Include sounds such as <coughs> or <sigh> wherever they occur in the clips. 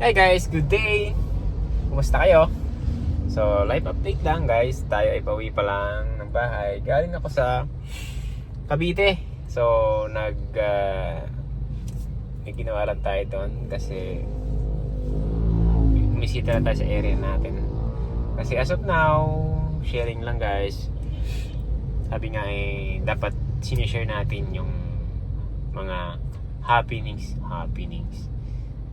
Hi guys, good day! Kumusta kayo? So, live update lang guys. Tayo ay pauwi pa lang ng bahay. Galing ako sa Cavite. So, nag... Uh, may ginawa tayo doon kasi bumisita na tayo sa area natin. Kasi as of now, sharing lang guys. Sabi nga eh, dapat sinishare natin yung mga happenings, happenings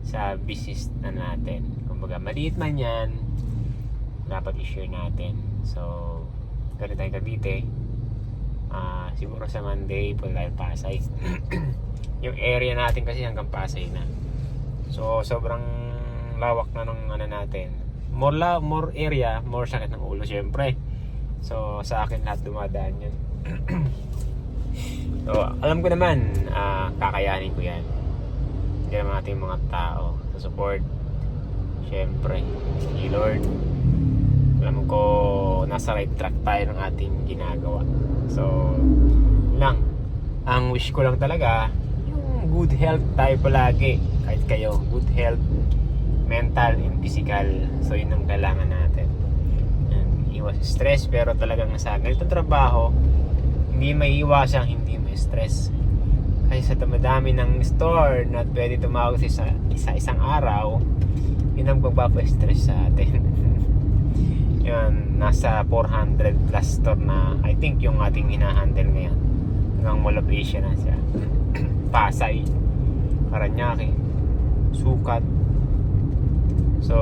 sa business na natin. Kumbaga, maliit man yan, dapat i-share natin. So, ganun tayo Cavite. Ah, siguro sa Monday, tayo Pasay. <clears throat> yung area natin kasi hanggang Pasay na. So, sobrang lawak na ng ano natin. More, la, more area, more sakit ng ulo, syempre. So, sa akin lahat dumadaan yun. <clears throat> so, alam ko naman, ah, kakayanin ko yan. Hindi naman ating mga tao sa support. Syempre, si Lord. Alam ko, nasa right track tayo ng ating ginagawa. So, lang. Ang wish ko lang talaga, yung good health tayo palagi. Kahit kayo, good health, mental and physical. So, yun ang kailangan natin. Yan, Iwas stress, pero talagang sa ganitong trabaho, hindi may iwasang hindi may stress. Kasi sa dumadami ng store na pwede tumawag sa isa, isa isang araw, yun ang magpapa-stress sa atin. <laughs> yun, nasa 400 plus store na I think yung ating hinahandle ngayon. Hanggang Mall of Asia na siya. <clears throat> Pasay, Paranaque, Sukat. So,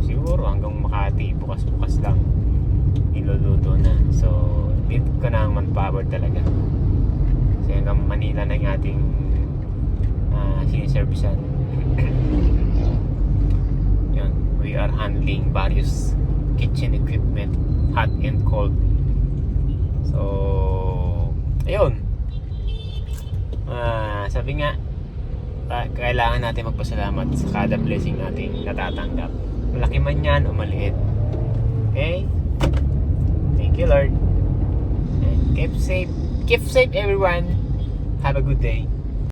siguro hanggang Makati, bukas-bukas lang iluluto na. So, need ko na ang manpower talaga. Manila na yung ating uh, siniservisan. <coughs> Yun, we are handling various kitchen equipment, hot and cold. So, ayun. Ah, sabi nga, kailangan natin magpasalamat sa kada blessing nating natatanggap. Malaki man yan o maliit. Okay? Thank you, Lord. And keep safe. Keep safe, everyone. Have a good day.